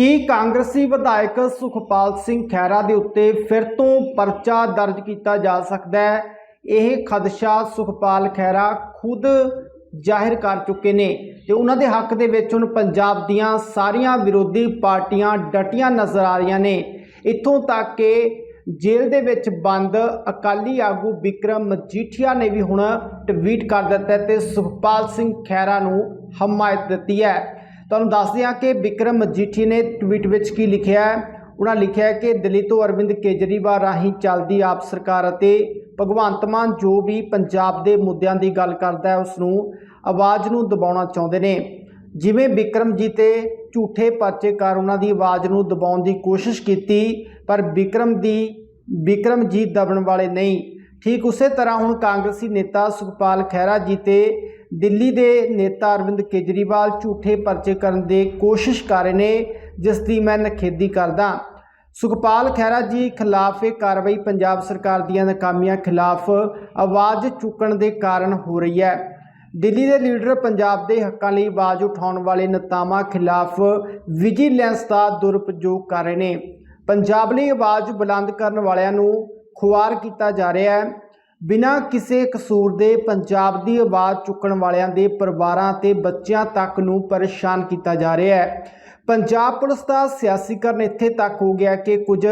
ਕੀ ਕਾਂਗਰਸੀ ਵਿਧਾਇਕ ਸੁਖਪਾਲ ਸਿੰਘ ਖਹਿਰਾ ਦੇ ਉੱਤੇ ਫਿਰ ਤੋਂ ਪਰਚਾ ਦਰਜ ਕੀਤਾ ਜਾ ਸਕਦਾ ਹੈ? ਇਹ ਖਦਸ਼ਾ ਸੁਖਪਾਲ ਖਹਿਰਾ ਖੁਦ ਜ਼ਾਹਿਰ ਕਰ ਚੁੱਕੇ ਨੇ ਤੇ ਉਹਨਾਂ ਦੇ ਹੱਕ ਦੇ ਵਿੱਚ ਹੁਣ ਪੰਜਾਬ ਦੀਆਂ ਸਾਰੀਆਂ ਵਿਰੋਧੀ ਪਾਰਟੀਆਂ ਡਟੀਆਂ ਨਜ਼ਰ ਆ ਰਹੀਆਂ ਨੇ। ਇੱਥੋਂ ਤੱਕ ਕਿ ਜੇਲ੍ਹ ਦੇ ਵਿੱਚ ਬੰਦ ਅਕਾਲੀ ਆਗੂ ਵਿਕਰਮ ਮਜੀਠੀਆ ਨੇ ਵੀ ਹੁਣ ਟਵੀਟ ਕਰ ਦਿੱਤਾ ਹੈ ਤੇ ਸੁਖਪਾਲ ਸਿੰਘ ਖਹਿਰਾ ਨੂੰ ਹਮਾਇਤ ਦਿੱਤੀ ਹੈ। ਤੁਹਾਨੂੰ ਦੱਸਦੇ ਹਾਂ ਕਿ ਵਿਕਰਮ ਮਜੀਠੀ ਨੇ ਟਵੀਟ ਵਿੱਚ ਕੀ ਲਿਖਿਆ ਹੈ। ਉਹਨਾਂ ਲਿਖਿਆ ਕਿ ਦਿੱਲੀ ਤੋਂ ਅਰਵਿੰਦ ਕੇਜਰੀਵਾਲ ਰਾਹੀਂ ਚੱਲਦੀ ਆਪ ਸਰਕਾਰ ਅਤੇ ਭਗਵੰਤ ਮਾਨ ਜੋ ਵੀ ਪੰਜਾਬ ਦੇ ਮੁੱਦਿਆਂ ਦੀ ਗੱਲ ਕਰਦਾ ਹੈ ਉਸ ਨੂੰ ਆਵਾਜ਼ ਨੂੰ ਦਬਾਉਣਾ ਚਾਹੁੰਦੇ ਨੇ। ਜਿਵੇਂ ਵਿਕਰਮ ਜੀ ਤੇ ਝੂਠੇ ਪਰਚੇ ਕਰ ਉਹਨਾਂ ਦੀ ਆਵਾਜ਼ ਨੂੰ ਦਬਾਉਣ ਦੀ ਕੋਸ਼ਿਸ਼ ਕੀਤੀ, ਪਰ ਵਿਕਰਮ ਦੀ, ਵਿਕਰਮ ਜੀ ਦਬਣ ਵਾਲੇ ਨਹੀਂ। ਠੀਕ ਉਸੇ ਤਰ੍ਹਾਂ ਹੁਣ ਕਾਂਗਰਸੀ ਨੇਤਾ ਸੁਖਪਾਲ ਖਹਿਰਾ ਜੀ ਤੇ ਦਿੱਲੀ ਦੇ ਨੇਤਾ ਅਰਵਿੰਦ ਕੇਜਰੀਵਾਲ ਝੂਠੇ ਪਰਚੇ ਕਰਨ ਦੀ ਕੋਸ਼ਿਸ਼ ਕਰ ਰਹੇ ਨੇ, ਜਿਸ ਦੀ ਮੈਂ ਨਖੇਦੀ ਕਰਦਾ। ਸੁਖਪਾਲ ਖਹਿਰਾ ਜੀ ਖਿਲਾਫ ਇਹ ਕਾਰਵਾਈ ਪੰਜਾਬ ਸਰਕਾਰ ਦੀਆਂ ਨਾਕਾਮੀਆਂ ਖਿਲਾਫ ਆਵਾਜ਼ ਚੁੱਕਣ ਦੇ ਕਾਰਨ ਹੋ ਰਹੀ ਹੈ। ਦਿੱਲੀ ਦੇ ਲੀਡਰ ਪੰਜਾਬ ਦੇ ਹੱਕਾਂ ਲਈ ਆਵਾਜ਼ ਉਠਾਉਣ ਵਾਲੇ ਨੇਤਾਵਾਂ ਖਿਲਾਫ ਵਿਜੀਲੈਂਸ ਦਾ ਦੁਰਉਪਯੋਗ ਕਰ ਰਹੇ ਨੇ। ਪੰਜਾਬ ਲਈ ਆਵਾਜ਼ ਬੁਲੰਦ ਕਰਨ ਵਾਲਿਆਂ ਨੂੰ ਖੁਆਰ ਕੀਤਾ ਜਾ ਰਿਹਾ ਹੈ। ਬਿਨਾਂ ਕਿਸੇ ਕਸੂਰ ਦੇ ਪੰਜਾਬ ਦੀ ਆਵਾਜ਼ ਚੁੱਕਣ ਵਾਲਿਆਂ ਦੇ ਪਰਿਵਾਰਾਂ ਤੇ ਬੱਚਿਆਂ ਤੱਕ ਨੂੰ ਪਰੇਸ਼ਾਨ ਕੀਤਾ ਜਾ ਰਿਹਾ ਹੈ। ਪੰਜਾਬ ਪੁਲਿਸ ਦਾ ਸਿਆਸੀਕਰਨ ਇੱਥੇ ਤੱਕ ਹੋ ਗਿਆ ਕਿ ਕੁਝ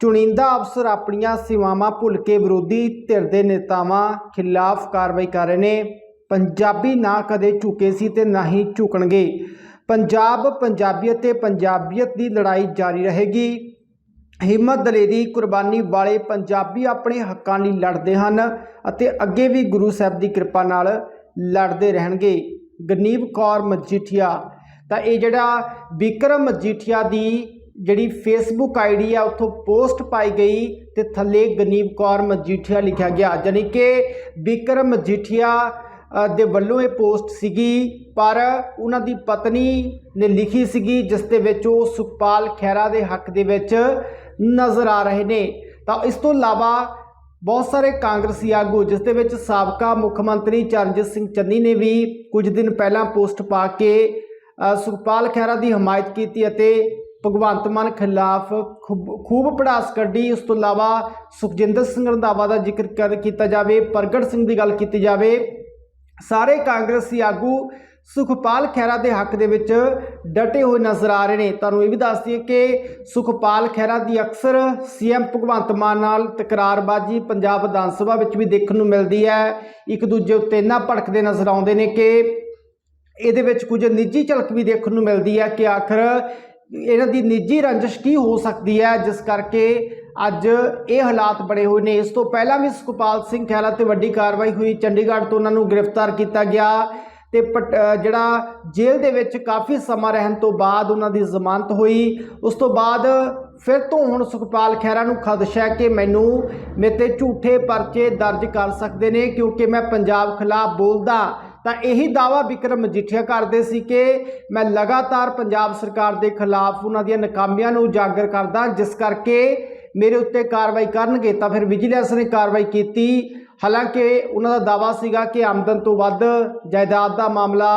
ਚੁਣਿੰਦਾ ਅਫਸਰ ਆਪਣੀਆਂ ਸੇਵਾਵਾਂ ਭੁੱਲ ਕੇ ਵਿਰੋਧੀ ਧਿਰ ਦੇ ਨੇਤਾਵਾਂ ਖਿਲਾਫ ਕਾਰਵਾਈ ਕਰ ਰਹੇ ਨੇ। ਪੰਜਾਬੀ ਨਾ ਕਦੇ ਝੁਕੇ ਸੀ ਤੇ ਨਾ ਹੀ ਝੁਕਣਗੇ। ਪੰਜਾਬ ਪੰਜਾਬੀਅਤ ਤੇ ਪੰਜਾਬੀਅਤ ਦੀ ਲੜਾਈ ਜਾਰੀ ਰਹੇਗੀ। ਹਿੰਮਤ ਦਲੇਰੀ ਕੁਰਬਾਨੀ ਵਾਲੇ ਪੰਜਾਬੀ ਆਪਣੇ ਹੱਕਾਂ ਲਈ ਲੜਦੇ ਹਨ ਅਤੇ ਅੱਗੇ ਵੀ ਗੁਰੂ ਸਾਹਿਬ ਦੀ ਕਿਰਪਾ ਨਾਲ ਲੜਦੇ ਰਹਿਣਗੇ। ਗਨੀਬ ਕੌਰ ਮਜੀਠੀਆ। ਤਾਂ ਇਹ ਜਿਹੜਾ ਵਿਕਰਮ ਮਜੀਠੀਆ ਦੀ ਜਿਹੜੀ ਫੇਸਬੁੱਕ ਆਈਡੀ ਆ, ਉੱਥੋਂ ਪੋਸਟ ਪਾਈ ਗਈ ਤੇ ਥੱਲੇ ਗਨੀਬ ਕੌਰ ਮਜੀਠੀਆ ਲਿਖਿਆ ਗਿਆ। ਯਾਨੀ ਕਿ ਵਿਕਰਮ ਮਜੀਠੀਆ ਦੇ ਵੱਲੋਂ ਇਹ ਪੋਸਟ ਸੀਗੀ, ਪਰ ਉਹਨਾਂ ਦੀ ਪਤਨੀ ਨੇ ਲਿਖੀ ਸੀਗੀ, ਜਿਸ ਦੇ ਵਿੱਚ ਉਹ ਸੁਖਪਾਲ ਖਹਿਰਾ ਦੇ ਹੱਕ ਦੇ ਵਿੱਚ ਨਜ਼ਰ ਆ ਰਹੇ ਨੇ। ਤਾਂ ਇਸ ਤੋਂ ਇਲਾਵਾ ਬਹੁਤ ਸਾਰੇ ਕਾਂਗਰਸੀ ਆਗੂ, ਜਿਸ ਦੇ ਵਿੱਚ ਸਾਬਕਾ ਮੁੱਖ ਮੰਤਰੀ ਚਰਨਜੀਤ ਸਿੰਘ ਚੰਨੀ ਨੇ ਵੀ ਕੁਝ ਦਿਨ ਪਹਿਲਾਂ ਪੋਸਟ ਪਾ ਕੇ ਸੁਖਪਾਲ ਖਹਿਰਾ ਦੀ ਹਮਾਇਤ ਕੀਤੀ ਅਤੇ ਭਗਵੰਤ ਮਾਨ ਖਿਲਾਫ ਖੂਬ ਖੂਬ ਪੜਾਸ ਕੱਢੀ। ਉਸ ਤੋਂ ਇਲਾਵਾ ਸੁਖਜਿੰਦਰ ਸਿੰਘ ਰੰਧਾਵਾ ਦਾ ਜ਼ਿਕਰ ਕਰ, ਕੀਤਾ ਜਾਵੇ, ਪ੍ਰਗਟ ਸਿੰਘ ਦੀ ਗੱਲ ਕੀਤੀ ਜਾਵੇ, ਸਾਰੇ ਕਾਂਗਰਸੀ ਆਗੂ ਸੁਖਪਾਲ ਖਹਿਰਾ ਦੇ ਹੱਕ ਦੇ ਵਿੱਚ ਡਟੇ ਹੋਏ ਨਜ਼ਰ ਆ ਰਹੇ ਨੇ। ਤੁਹਾਨੂੰ ਇਹ ਵੀ ਦੱਸ ਦਈਏ ਕਿ ਸੁਖਪਾਲ ਖਹਿਰਾ ਦੀ ਅਕਸਰ ਸੀਐਮ ਭਗਵੰਤ ਮਾਨ ਨਾਲ ਤਕਰਾਰਬਾਜ਼ੀ ਪੰਜਾਬ ਵਿਧਾਨ ਸਭਾ ਵਿੱਚ ਵੀ ਦੇਖਣ ਨੂੰ ਮਿਲਦੀ ਹੈ। ਇੱਕ ਦੂਜੇ ਉੱਤੇ ਇੰਨਾ ਭੜਕਦੇ ਨਜ਼ਰ ਆਉਂਦੇ ਨੇ ਕਿ ਇਹਦੇ ਵਿੱਚ ਕੁਝ ਨਿੱਜੀ ਝਲਕ ਵੀ ਦੇਖਣ ਨੂੰ ਮਿਲਦੀ ਹੈ ਕਿ ਆਖਰ ਇਹਨਾਂ ਦੀ ਨਿੱਜੀ ਰੰਜਿਸ਼ ਕੀ ਹੋ ਸਕਦੀ ਹੈ, ਜਿਸ ਕਰਕੇ ਅੱਜ ਇਹ ਹਾਲਾਤ ਬਣੇ ਹੋਏ ਨੇ। ਇਸ ਤੋਂ ਪਹਿਲਾਂ ਵੀ ਸੁਖਪਾਲ ਸਿੰਘ ਖਹਿਰਾ ਤੇ ਵੱਡੀ ਕਾਰਵਾਈ ਹੋਈ। ਚੰਡੀਗੜ੍ਹ ਤੋਂ ਉਹਨਾਂ ਨੂੰ ਗ੍ਰਿਫਤਾਰ ਕੀਤਾ ਗਿਆ। ਤੇ ਪਟ- ਜਿਹੜਾ ਜੇਲ੍ਹ ਦੇ ਵਿੱਚ ਕਾਫੀ ਸਮਾਂ ਰਹਿਣ ਤੋਂ ਬਾਅਦ ਉਹਨਾਂ ਦੀ ਜ਼ਮਾਨਤ ਹੋਈ। ਉਸ ਤੋਂ ਬਾਅਦ ਫਿਰ ਤੋਂ ਹੁਣ ਸੁਖਪਾਲ ਖਹਿਰਾ ਨੂੰ ਖਦਸ਼ਾ ਹੈ ਕਿ ਮੈਨੂੰ ਮੇਰੇ ਝੂਠੇ ਪਰਚੇ ਦਰਜ ਕਰ ਸਕਦੇ ਨੇ, ਕਿਉਂਕਿ ਮੈਂ ਪੰਜਾਬ ਖਿਲਾਫ ਬੋਲਦਾ। ਤਾਂ ਇਹੀ ਦਾਵਾ ਵਿਕਰਮ ਮਜੀਠੀਆ ਕਰਦੇ ਸੀ ਕਿ ਮੈਂ ਲਗਾਤਾਰ ਪੰਜਾਬ ਸਰਕਾਰ ਦੇ ਖਿਲਾਫ ਉਹਨਾਂ ਦੀਆਂ ਨਾਕਾਮੀਆਂ ਨੂੰ ਉਜਾਗਰ ਕਰਦਾ, ਜਿਸ ਕਰਕੇ ਮੇਰੇ ਉੱਤੇ ਕਾਰਵਾਈ ਕਰਨਗੇ। ਤਾਂ ਫਿਰ ਵਿਜੀਲੈਂਸ ਨੇ ਕਾਰਵਾਈ ਕੀਤੀ। ਹਾਲਾਂਕਿ ਉਹਨਾਂ ਦਾ ਦਾਵਾ ਸੀਗਾ ਕਿ ਆਮਦਨ ਤੋਂ ਵੱਧ ਜਾਇਦਾਦ ਦਾ ਮਾਮਲਾ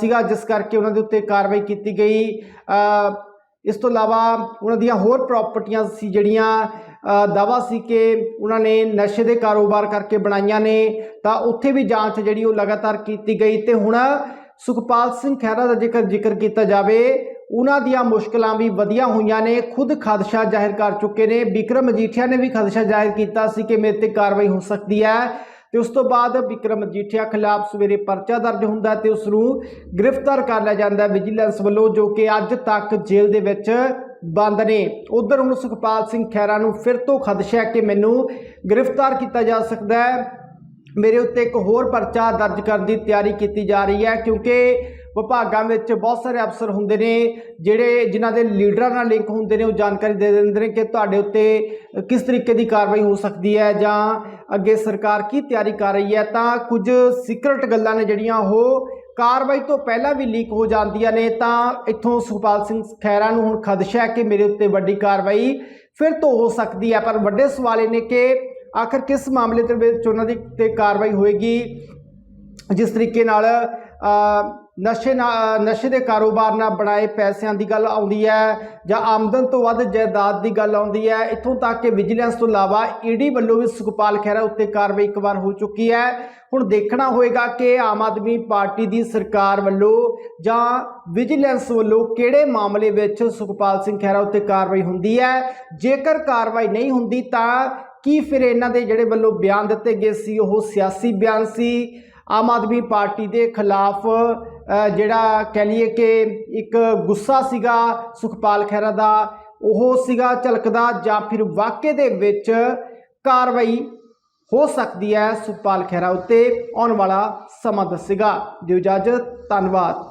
ਸੀਗਾ ਜਿਸ ਕਰਕੇ ਉਹਨਾਂ ਦੇ ਉੱਤੇ ਕਾਰਵਾਈ ਕੀਤੀ ਗਈ। ਇਸ ਤੋਂ ਇਲਾਵਾ ਉਹਨਾਂ ਦੀਆਂ ਹੋਰ ਪ੍ਰਾਪਰਟੀਆਂ ਸੀ ਜਿਹੜੀਆਂ ਅ, ਦਾਵਾ ਸੀ ਕਿ ਉਹਨਾਂ ਨੇ ਨਸ਼ੇ ਦੇ ਕਾਰੋਬਾਰ ਕਰਕੇ ਬਣਾਈਆਂ ਨੇ ਤਾਂ ਉੱਥੇ ਵੀ ਜਾਂਚ ਜਿਹੜੀ ਉਹ ਲਗਾਤਾਰ ਕੀਤੀ ਗਈ। ਤੇ ਹੁਣ ਸੁਖਪਾਲ ਸਿੰਘ ਖਹਿਰਾ ਦਾ ਜੇਕਰ ਜ਼ਿਕਰ ਕੀਤਾ ਜਾਵੇ ਉਹਨਾਂ ਦੀਆਂ ਮੁਸ਼ਕਲਾਂ ਵੀ ਵਧੀਆਂ ਹੋਈਆਂ ਨੇ। ਖੁਦ ਖਦਸ਼ਾ ਜ਼ਾਹਿਰ ਕਰ ਚੁੱਕੇ ਨੇ। ਵਿਕਰਮ ਮਜੀਠੀਆ ਨੇ ਵੀ ਖਦਸ਼ਾ ਜ਼ਾਹਿਰ ਕੀਤਾ ਸੀ ਕਿ ਮੇਰੇ ਤੇ ਕਾਰਵਾਈ ਹੋ ਸਕਦੀ ਹੈ। ਤੇ ਉਸ ਤੋਂ ਬਾਅਦ ਵਿਕਰਮ ਮਜੀਠੀਆ ਖਿਲਾਫ ਸਵੇਰੇ ਪਰਚਾ ਦਰਜ ਹੁੰਦਾ ਹੈ ਤੇ ਉਸ ਨੂੰ ਗ੍ਰਿਫਤਾਰ ਕਰ ਲਿਆ ਜਾਂਦਾ ਵਿਜੀਲੈਂਸ ਵੱਲੋਂ, ਜੋ ਕਿ ਅੱਜ ਤੱਕ ਜੇਲ੍ਹ ਦੇ ਵਿੱਚ ਬੰਦ ਨੇ। ਉਧਰ ਹੁਣ ਸੁਖਪਾਲ ਸਿੰਘ ਖਹਿਰਾ ਨੂੰ ਫਿਰ ਤੋਂ ਖਦਸ਼ਾ ਹੈ ਕਿ ਮੈਨੂੰ ਗ੍ਰਿਫਤਾਰ ਕੀਤਾ ਜਾ ਸਕਦਾ ਹੈ। ਮੇਰੇ ਉੱਤੇ ਇੱਕ ਹੋਰ ਪਰਚਾ ਦਰਜ ਕਰਨ ਦੀ ਤਿਆਰੀ ਕੀਤੀ ਜਾ ਰਹੀ ਹੈ ਕਿਉਂਕਿ ਵਿਭਾਗਾਂ ਵਿੱਚ ਬਹੁਤ ਸਾਰੇ ਅਫਸਰ ਹੁੰਦੇ ਨੇ, ਜਿਹੜੇ ਜਿਨ੍ਹਾਂ ਦੇ ਲੀਡਰਾਂ ਨਾਲ ਲਿੰਕ ਹੁੰਦੇ ਨੇ, ਉਹ ਜਾਣਕਾਰੀ ਦੇ ਦਿੰਦੇ ਨੇ ਕਿ ਤੁਹਾਡੇ ਉੱਤੇ ਕਿਸ ਤਰੀਕੇ ਦੀ ਕਾਰਵਾਈ ਹੋ ਸਕਦੀ ਹੈ ਜਾਂ ਅੱਗੇ ਸਰਕਾਰ ਕੀ ਤਿਆਰੀ ਕਰ ਰਹੀ ਹੈ, ਤਾਂ ਕੁਝ ਸੀਕ੍ਰੇਟ ਗੱਲਾਂ ਨੇ ਜਿਹੜੀਆਂ ਉਹ ਕਾਰਵਾਈ ਤੋਂ ਪਹਿਲਾਂ ਵੀ ਲੀਕ ਹੋ ਜਾਂਦੀਆਂ ਨੇ, ਤਾਂ ਇੱਥੋਂ ਸੁਖਪਾਲ ਸਿੰਘ ਖਹਿਰਾ ਨੂੰ ਹੁਣ ਖਦਸ਼ਾ ਹੈ ਕਿ ਮੇਰੇ ਉੱਤੇ ਵੱਡੀ ਕਾਰਵਾਈ ਫਿਰ ਤੋਂ ਹੋ ਸਕਦੀ ਹੈ, ਪਰ ਵੱਡੇ ਸਵਾਲ ਇਹ ਨੇ ਕਿ ਆਖਰ ਕਿਸ ਮਾਮਲੇ ਦੇ ਵਿੱਚ ਉਹਨਾਂ ਦੀ ਤੇ ਕਾਰਵਾਈ ਹੋਏਗੀ, ਜਿਸ ਤਰੀਕੇ ਨਾਲ ਨਸ਼ੇ ਨਾਲ ਨਸ਼ੇ ਦੇ ਕਾਰੋਬਾਰ ਨਾਲ ਬਣਾਏ ਪੈਸਿਆਂ ਦੀ ਗੱਲ ਆਉਂਦੀ ਹੈ ਜਾਂ ਆਮਦਨ ਤੋਂ ਵੱਧ ਜਾਇਦਾਦ ਦੀ ਗੱਲ ਆਉਂਦੀ ਹੈ, ਇੱਥੋਂ ਤੱਕ ਕਿ ਵਿਜੀਲੈਂਸ ਤੋਂ ਇਲਾਵਾ ਈਡੀ ਵੱਲੋਂ ਵੀ ਸੁਖਪਾਲ ਖਹਿਰਾ ਉੱਤੇ ਕਾਰਵਾਈ ਇੱਕ ਵਾਰ ਹੋ ਚੁੱਕੀ ਹੈ। ਹੁਣ ਦੇਖਣਾ ਹੋਏਗਾ ਕਿ ਆਮ ਆਦਮੀ ਪਾਰਟੀ ਦੀ ਸਰਕਾਰ ਵੱਲੋਂ ਜਾਂ ਵਿਜੀਲੈਂਸ ਵੱਲੋਂ ਕਿਹੜੇ ਮਾਮਲੇ ਵਿੱਚ ਸੁਖਪਾਲ ਸਿੰਘ ਖਹਿਰਾ ਉੱਤੇ ਕਾਰਵਾਈ ਹੁੰਦੀ ਹੈ। ਜੇਕਰ ਕਾਰਵਾਈ ਨਹੀਂ ਹੁੰਦੀ ਤਾਂ ਕੀ ਫਿਰ ਇਹਨਾਂ ਦੇ ਜਿਹੜੇ ਵੱਲੋਂ ਬਿਆਨ ਦਿੱਤੇ ਗਏ ਸੀ, ਉਹ ਸਿਆਸੀ ਬਿਆਨ ਸੀ? ਆਮ ਆਦਮੀ ਪਾਰਟੀ ਦੇ ਖਿਲਾਫ ਜਿਹੜਾ ਕਹਿ ਲਈਏ ਕਿ ਇੱਕ ਗੁੱਸਾ ਸੀਗਾ ਸੁਖਪਾਲ ਖਹਿਰਾ ਦਾ, ਉਹ ਸੀਗਾ ਝਲਕਦਾ ਜਾਂ ਫਿਰ ਵਾਕਿਆ ਦੇ ਵਿੱਚ ਕਾਰਵਾਈ ਹੋ ਸਕਦੀ ਹੈ ਸੁਖਪਾਲ ਖਹਿਰਾ ਉੱਤੇ ਆਉਣ ਵਾਲਾ ਸਮਾਂ ਦੱਸੇਗਾ। ਦਿਓ ਇਜਾਜ਼ਤ, ਧੰਨਵਾਦ।